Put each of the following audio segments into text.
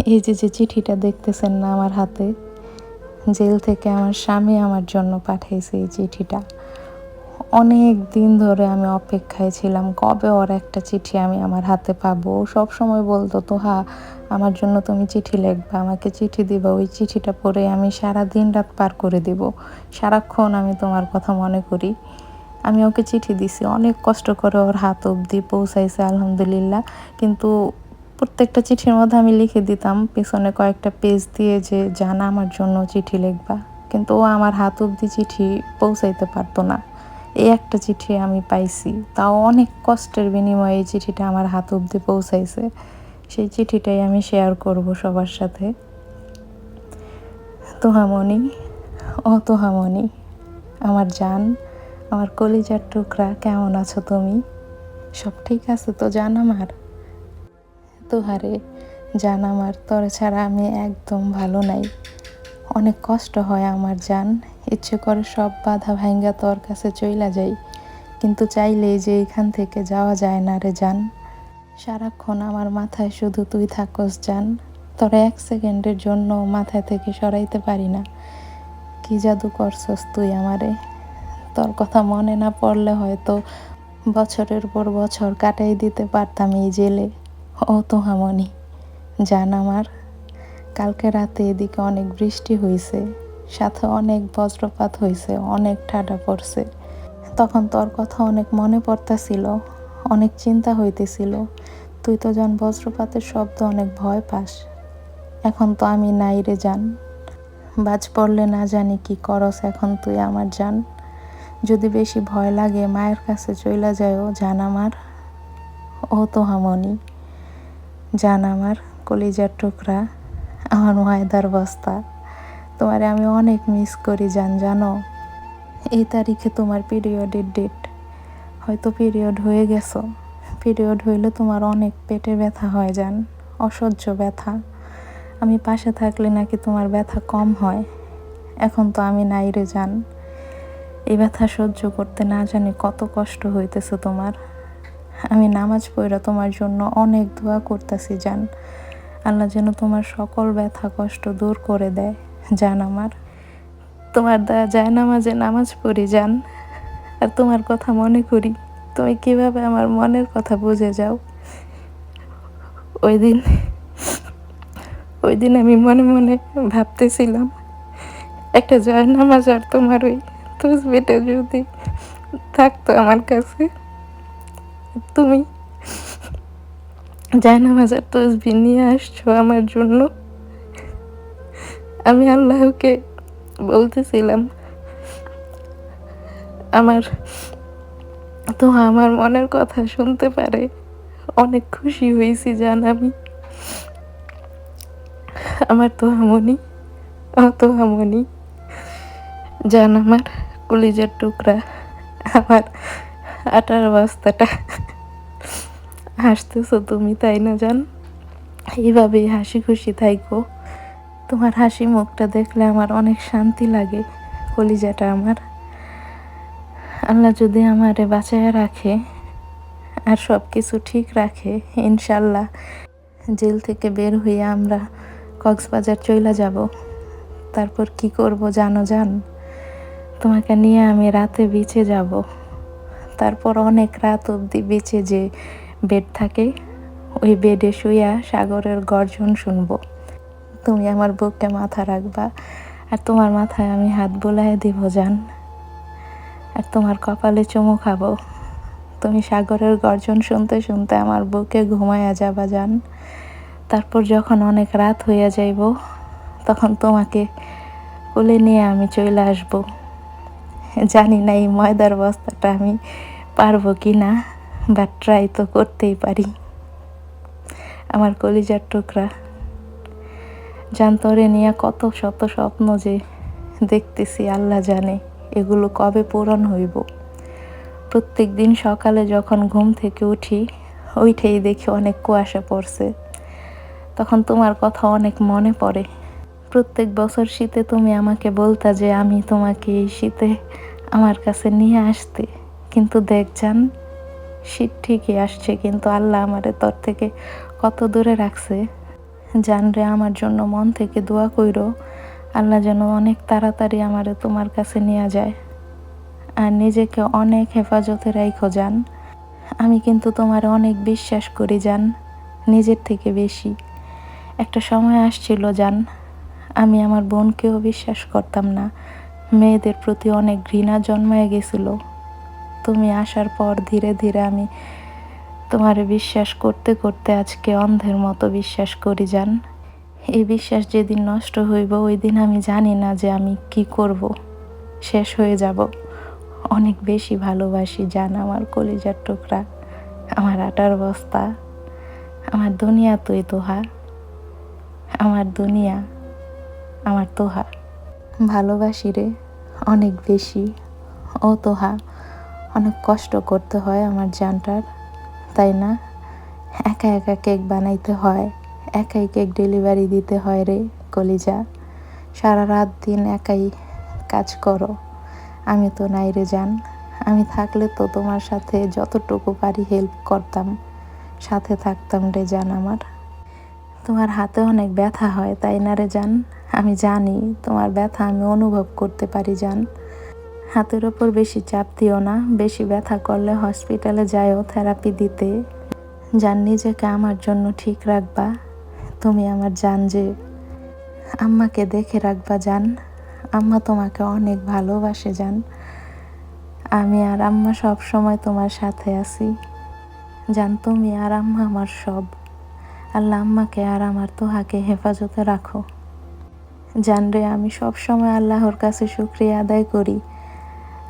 এই যে যে চিঠিটা দেখতেছেন না আমার হাতে, জেল থেকে আমার স্বামী আমার জন্য পাঠিয়েছে এই চিঠিটা। অনেক দিন ধরে আমি অপেক্ষায় ছিলাম, কবে ওর একটা চিঠি আমি আমার হাতে পাবো? সব সময় বলতো তো হা আমার জন্য তুমি চিঠি লিখবা, আমাকে চিঠি দিবা, ওই চিঠিটা পড়ে আমি সারা দিন রাত পার করে দিব। সারাক্ষণ আমি তোমার কথা মনে করি। আমি ওকে চিঠি দিছি, অনেক কষ্ট করে ওর হাত অবধি পৌঁছাইছে, আলহামদুলিল্লাহ। কিন্তু প্রত্যেকটা চিঠির মধ্যে আমি লিখে দিতাম, পিছনে কয়েকটা পেজ দিয়ে যে, জানা আমার জন্য চিঠি লিখবা। কিন্তু ও আমার হাত অবধি চিঠি পৌঁছাইতে পারতো না। এই একটা চিঠি আমি পাইছি। তাও অনেক কষ্টের বিনিময়ে এই চিঠিটা আমার হাত অবধি পৌঁছাইছে। সেই চিঠিটাই আমি শেয়ার করব সবার সাথে। তোহামণি, ও তোহামণি, আমার জান, আমার কলিজার টুকরা, কেমন আছো তুমি? সব ঠিক আছে তো জান আমার? তোহারে জান আমার, তোর ছাড়া আমি একদম ভালো নাই। অনেক কষ্ট হয় আমার জান, ইচ্ছে করে সব বাধা ভাঙ্গা তোর কাছে চইলা যাই। কিন্তু চাইলেই যে এখান থেকে যাওয়া যায় না রে জান। সারাক্ষণ আমার মাথায় শুধু তুই থাকস জান, তোর এক সেকেন্ডের জন্য মাথায় থেকে সরাইতে পারি না। কি জাদু করছস তুই আমারে? তোর কথা মনে না পড়লে হয়তো বছরের পর বছর কাটাই দিতে পারতাম এই জেলে। ও তো হামনি। জান আমার, কালকে রাতে এদিকে অনেক বৃষ্টি হয়েছে সাথে অনেক বজ্রপাত হয়েছে অনেক ঠাডা পড়ছে। তখন তোর কথা অনেক মনে পড়তেছিল, অনেক চিন্তা হইতেছিল। তুই তো জান বজ্রপাতের শব্দ অনেক ভয় পাস। এখন তো আমি নাই রে জান। বাজ পড়লে না জানি কি করস এখন তুই আমার জান। যদি বেশি ভয় লাগে, মায়ের কাছে চইলা যায়ও জান আমার। ও তো হামনি। জান আমার, কলিজার টুকরা, আমার ময়দার বস্তা। তোমারে আমি অনেক মিস করি জান, জানো? এই তারিখে তোমার পিরিয়ডের ডেট হয়তো পিরিয়ড হয়ে গেছো। পিরিয়ড হইলে তোমার অনেক পেটে ব্যথা হয় যান অসহ্য ব্যথা। আমি পাশে থাকলে নাকি তোমার ব্যথা কম হয়। এখন তো আমি নাইরে যান এই ব্যথা সহ্য করতে না জানি কত কষ্ট হইতেছে তোমার। আমি নামাজ পড়া তোমার জন্য অনেক দোয়া করতেছি, জান। আল্লাহ যেন তোমার সকল ব্যথা, কষ্ট দূর করে দেয়, জান আমার। তোমার দয়া যায় নামাজে নামাজ পড়ি যান আর তোমার কথা মনে করি, তুমি কীভাবে আমার মনের কথা বুঝে যাও? ওই দিন ওই দিন আমি মনে মনে ভাবতেছিলাম, একটা জয় নামাজ আর তোমার ওই তসবিটা যদি থাকতো আমার কাছে। তুমি জয় নামাজ আর তসবি নিয়ে আসছো আমার জন্য। আমি আল্লাহকে বলতেছিলাম, আমার তো আমার মনের কথা শুনতে পারে। অনেক খুশি হয়েছি জান আমি। আমার তো হামনি তো হামনি জান আমার কলিজার টুকরা আমার আটার বস্তাটা হাসতেছো তুমি, তাই না, জান? এইভাবেই হাসি খুশি থাইকো। তোমার হাসি মুখটা দেখলে আমার অনেক শান্তি লাগে, কলিজাটা আমার। আল্লাহ যদি আমারে বাঁচায় রাখে আর সব কিছু ঠিক রাখে, ইনশাল্লাহ জেল থেকে বের হয়ে আমরা কক্সবাজার চইলা যাব। তারপর কি করব জানো, জান? তোমাকে নিয়ে আমি রাতে বিচে যাব। তারপর অনেক রাত অবধি বিচে যে বেড থাকে, ওই বেডে শুইয়া সাগরের গর্জন শুনব। তুমি আমার বুককে মাথা রাখবা, আর তোমার মাথায় আমি হাত বোলাই দিব যান আর তোমার কপালে চুমু খাব। তুমি সাগরের গর্জন শুনতে শুনতে আমার বুকে ঘুমাইয়া যাবা যান তারপর যখন অনেক রাত হইয়া যাইব, তখন তোমাকে কোলে নিয়ে আমি চলে আসব। জানি না এই ময়দার বস্তাটা আমি পারব কি না বা ট্রাই তো করতেই পারি। আমার কলিজার টুকরা। জান্তরে নিয়ে কত শত স্বপ্ন যে দেখতেছি, আল্লাহ জানে এগুলো কবে পূরণ হইব। প্রত্যেক দিন সকালে যখন ঘুম থেকে উঠি ওইটাই দেখি অনেক কুয়াশা পড়ছে। তখন তোমার কথা অনেক মনে পড়ে। প্রত্যেক বছর শীতে তুমি আমাকে বলতা যে আমি তোমাকে এই শীতে আমার কাছে নিয়ে আসতে। কিন্তু দেখ যান শীত ঠিকই আসছে, কিন্তু আল্লাহ আমারে তোর থেকে কত দূরে রাখছে। জানরে আমার জন্য মন থেকে দোয়া কইরো, আল্লাহ যেন অনেক তাড়াতাড়ি আমারে তোমার কাছে নিয়ে যায়। আর নিজেকে অনেক হেফাজতে রাইখো যান আমি কিন্তু তোমার অনেক বিশ্বাস করি যান নিজের থেকে বেশি। একটা সময় আসছিল যান আমি আমার বোনকেও বিশ্বাস করতাম না। মেয়েদের প্রতি অনেক ঘৃণা জন্মায় গেছিল। তুমি আসার পর ধীরে ধীরে আমি তোমারে বিশ্বাস করতে করতে আজকে অন্ধের মতো বিশ্বাস করি যান এই বিশ্বাস যেদিন নষ্ট হইব ওই দিন আমি জানি না যে আমি কি করব। শেষ হয়ে যাব। অনেক বেশি ভালোবাসি, জান, আমার কলিজার টুকরা। আমার আটার বস্তা। আমার দুনিয়া তুই তোহা। আমার দুনিয়া আমার তোহা। ভালোবাসি রে, অনেক বেশি। ও তোহা, অনেক কষ্ট করতে হয় আমার জানটার, তাই না? একা একা কেক বানাইতে হয়, একাই কেক ডেলিভারি দিতে হয় রে, কলিজা। সারা রাত দিন একাই কাজ করো। আমি তো নাই রে যান আমি থাকলে তো তোমার সাথে যতটুকু পারি হেল্প করতাম, সাথে থাকতাম রে জান আমার। তোমার হাতে অনেক ব্যথা হয়, তাই না রে জান? আমি জানি তোমার ব্যথা আমি অনুভব করতে পারি, জান। হাতের ওপর বেশি চাপ দিও না, বেশি ব্যথা করলে হসপিটালে যায়ও থেরাপি দিতে। জান, নিজেকে আমার জন্য ঠিক রাখবা। তুমি আমার জান যে, আম্মাকে দেখে রাখবা, জান। আম্মা তোমাকে অনেক ভালোবাসে, জান। আমি আর আম্মা সব সময় তোমার সাথে আছি। জান, তুমি আর আম্মা আমার সব। আল্লাহ আম্মাকে আর আমার তোহাকে হেফাজতে রাখো। জানরে আমি সব সময় আল্লাহর কাছে শুক্রিয়া আদায় করি।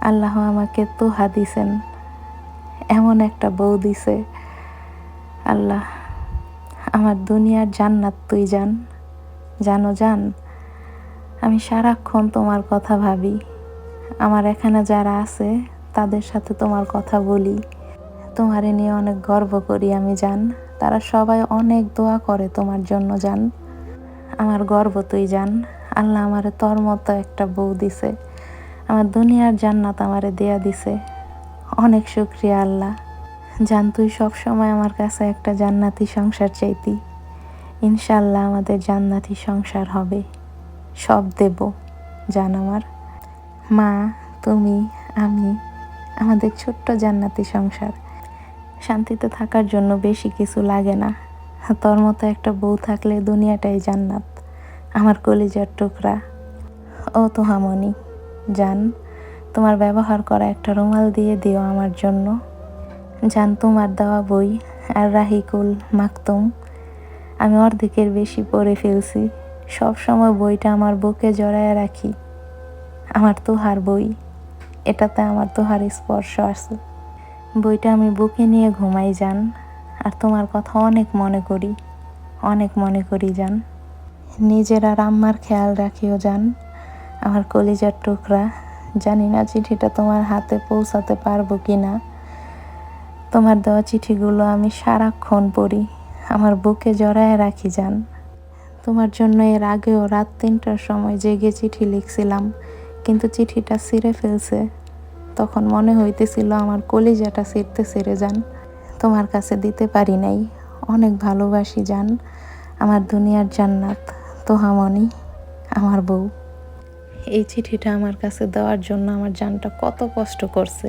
আল্লাহ আমাকে তোহা দিছেন। এমন একটা বউ দিছে। আল্লাহ, আমার দুনিয়ার জান্নাত তুই জান। জানো জান, আমি সারাক্ষণ তোমার কথা ভাবি। আমার এখানে যারা আছে, তাদের সাথে তোমার কথা বলি। তোমারে নিয়ে অনেক গর্ব করি আমি জান। তারা সবাই অনেক দোয়া করে তোমার জন্য জান। আমার গর্ব, তুই জান। আল্লাহ আমার তোর মতো একটা বউ দিছে। আমার দুনিয়ার জান্নাত আমারে দেয়া দিছে। অনেক শুক্রিয়া আল্লাহ। জান, তুই সবসময় আমার কাছে একটা জান্নাতি সংসার চাইতি। ইনশাল্লাহ আমাদের জান্নাতি সংসার হবে। সব দেব, জান আমার। মা, তুমি, আমি, আমাদের ছোট্ট জান্নাতি সংসার। শান্তিতে থাকার জন্য বেশি কিছু লাগে না। তোর মতো একটা বউ থাকলে দুনিয়াটাই জান্নাত। আমার কলিজার টুকরা। ও তোহামণি, জান, তোমার ব্যবহার করা একটা রুমাল দিয়ে দিও আমার জন্য। জান, তোমার দেওয়া বই আর রাহিকুল মাকতুম, আমি অর্ধেকের বেশি পড়ে ফেলছি। সব সময় বইটা আমার বুকে জড়ায় রাখি। আমার তোহার বই, এটাতে আমার তোহার স্পর্শ আছে। বইটা আমি বুকে নিয়ে ঘুমাই যান আর তোমার কথা অনেক মনে করি, অনেক মনে করি যান নিজের আর আম্মার খেয়াল রাখিও যান আমার কলিজার টুকরা। জানি না চিঠিটা তোমার হাতে পৌঁছাতে পারব কি না তোমার দেওয়া চিঠিগুলো আমি সারাক্ষণ পড়ি। আমার বুকে জড়ায় রাখি যান তোমার জন্য এর আগেও রাত তিনটার সময় জেগে চিঠি লিখছিলাম, কিন্তু চিঠিটা ছিঁড়ে ফেলছে। তখন মনে হইতেছিল আমার কলিজাটা ছিঁড়তে ছিঁড়ে যান তোমার কাছে দিতে পারি নাই। অনেক ভালোবাসি যান আমার দুনিয়ার জান্নাত। তোহামণি আমার বউ। এই চিঠিটা আমার কাছে দেওয়ার জন্য আমার জানটা কত কষ্ট করছে।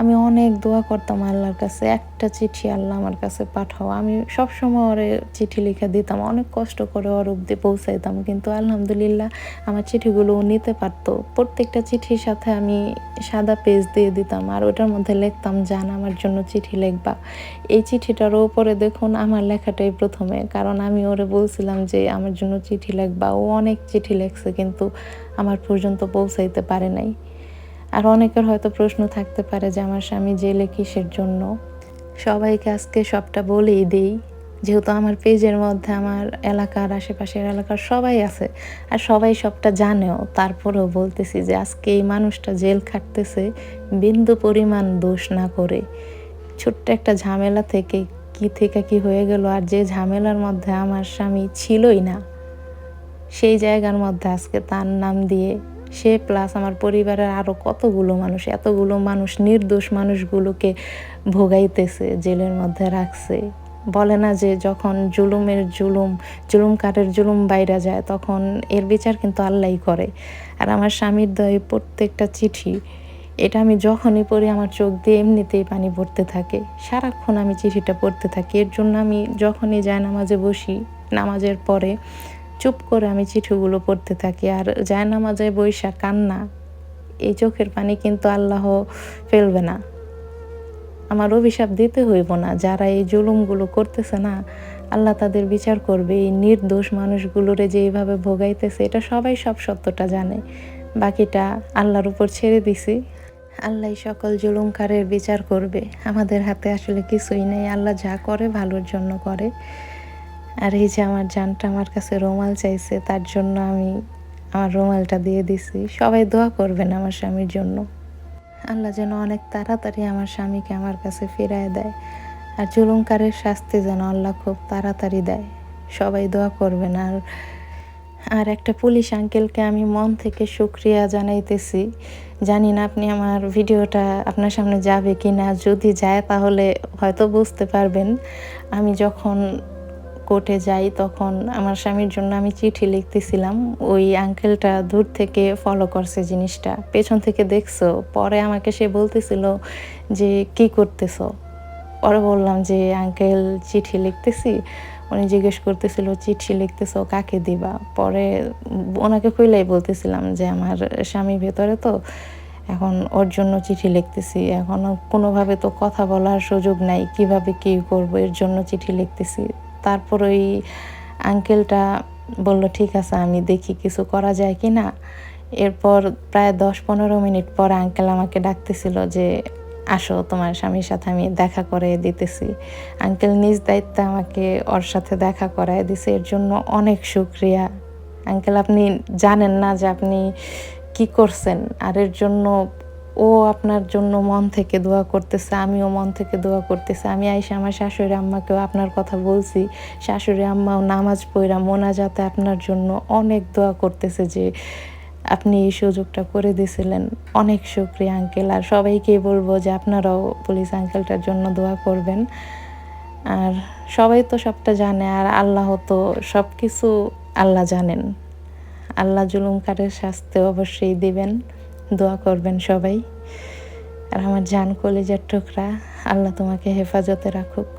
আমি অনেক দোয়া করতাম আল্লাহর কাছে, একটা চিঠি আল্লাহ আমার কাছে পাঠাও। আমি সবসময় ওরে চিঠি লিখে দিতাম, অনেক কষ্ট করে ওর অব্দি পৌঁছাইতাম। কিন্তু আলহামদুলিল্লাহ আমার চিঠিগুলো নিতে পারতো। প্রত্যেকটা চিঠির সাথে আমি সাদা পেজ দিয়ে দিতাম আর ওটার মধ্যে লিখতাম, জান, আমার জন্য চিঠি লিখবা। এই চিঠিটার ওপরে দেখুন আমার লেখাটাই প্রথমে, কারণ আমি ওরে বলছিলাম যে, আমার জন্য চিঠি লিখবা। ও অনেক চিঠি লেখছে, কিন্তু আমার পর্যন্ত পৌঁছাইতে পারে নাই। আর অনেকের হয়তো প্রশ্ন থাকতে পারে যে আমার স্বামী জেলে কিসের জন্য? সবাইকে আজকে সবটা বলেই দিই, যেহেতু আমার পেজের মধ্যে আমার এলাকার আশেপাশের এলাকার সবাই আছে, আর সবাই সবটা জানেও। তারপরেও বলতেছি যে আজকে এই মানুষটা জেল খাটতেছে, বিন্দু পরিমাণ দোষ না করে। ছোট্ট একটা ঝামেলা থেকে কি থেকে কি হয়ে গেল আর যে ঝামেলার মধ্যে আমার স্বামী ছিলই না, সেই জায়গার মধ্যে আজকে তার নাম দিয়ে সে প্লাস আমার পরিবারের আরও কতগুলো মানুষ, এতগুলো মানুষ, নির্দোষ মানুষগুলোকে ভোগাইতেছে, জেলের মধ্যে রাখছে। বলে না যে যখন জুলুমের জুলুম জুলুমকারের জুলুম বাইরা যায়, তখন এর বিচার কিন্তু আল্লাহই করে। আর আমার স্বামীর দয়ে প্রত্যেকটা চিঠি, এটা আমি যখনই পড়ি আমার চোখ দিয়ে এমনিতেই পানি পড়তে থাকে। সারাক্ষণ আমি চিঠিটা পড়তে থাকি। এর জন্য আমি যখনই যায় নামাজে বসি, নামাজের পরে চুপ করে আমি চিঠিগুলো পড়তে থাকি। আর যায় নামাজে বৈশা কান্না, এই চোখের পানি কিন্তু আল্লাহ ফেলবে না। আমার অভিশাপ দিতে হইব না। যারা এই জুলুমগুলো করতেছে না, আল্লাহ তাদের বিচার করবে। এই নির্দোষ মানুষগুলোরে যে এইভাবে ভোগাইতেছে, এটা সবাই সব সত্যটা জানে। বাকিটা আল্লাহর উপর ছেড়ে দিছি। আল্লাহ সকল জুলুমকারের বিচার করবে। আমাদের হাতে আসলে কিছুই নেই। আল্লাহ যা করে ভালোর জন্য করে। আর এই যে আমার জানটা আমার কাছে রুমাল চাইছে, তার জন্য আমি আমার রুমালটা দিয়ে দিছি। সবাই দোয়া করবেন আমার স্বামীর জন্য। আল্লাহ যেন অনেক তাড়াতাড়ি আমার স্বামীকে আমার কাছে ফিরায় দেয়। আর জুলুমকারের শাস্তি যেন আল্লাহ খুব তাড়াতাড়ি দেয়। সবাই দোয়া করবেন। আর আর একটা পুলিশ আঙ্কেলকে আমি মন থেকে শুক্রিয়া জানাইতেছি। জানি না আপনি আমার ভিডিওটা আপনার সামনে যাবে কি না যদি যায় তাহলে হয়তো বুঝতে পারবেন। আমি যখন কোর্টে যাই, তখন আমার স্বামীর জন্য আমি চিঠি লিখতেছিলাম, ওই আঙ্কেলটা দূর থেকে ফলো করছে জিনিসটা। পেছন থেকে দেখছ, পরে আমাকে সে বলতেছিল যে, কি করতেছো? পরে বললাম যে আঙ্কেল চিঠি লিখতেছি। উনি জিজ্ঞেস করতেছিল, চিঠি লিখতেছো, কাকে দিবা? পরে ওনাকে কইলাই বলতেছিলাম যে, আমার স্বামী ভেতরে তো, এখন ওর জন্য চিঠি লিখতেছি। এখন কোনোভাবে তো কথা বলার সুযোগ নাই, কীভাবে কি করব? এর জন্য চিঠি লিখতেছি। তারপর ওই আঙ্কেলটা বলল, ঠিক আছে, আমি দেখি কিছু করা যায় কি না। এরপর প্রায় দশ পনেরো মিনিট পর আঙ্কেল আমাকে ডাকতেছিল যে, আসো, তোমার স্বামীর সাথে আমি দেখা করে দিতেছি। আঙ্কেল নিজ দায়িত্বে আমাকে ওর সাথে দেখা করায় দিছে। এর জন্য অনেক শুক্রিয়া। আঙ্কেল আপনি জানেন না যে আপনি কি করছেন। আর এর জন্য ও আপনার জন্য মন থেকে দোয়া করতেছে, আমিও মন থেকে দোয়া করতেছে। আমি আইসা আমার শাশুড়ি আম্মাকেও আপনার কথা বলছি। শাশুড়ি আম্মাও নামাজ পড়া মোনাজাতে আপনার জন্য অনেক দোয়া করতেছে যে আপনি এই সুযোগটা করে দিয়েছিলেন। অনেক শুক্রিয়া আঙ্কেল আর সবাইকেই বলব যে আপনারাও পুলিশ আঙ্কেলটার জন্য দোয়া করবেন। আর সবাই তো সবটা জানে, আর আল্লাহ তো সব কিছু আল্লাহ জানেন। আল্লাহ জুলুমকারের শাস্তি অবশ্যই দিবেন। দোয়া করবেন সবাই। আর আমার জান কলেজের টুকরা আল্লাহ তোমাকে হেফাজতে রাখুক।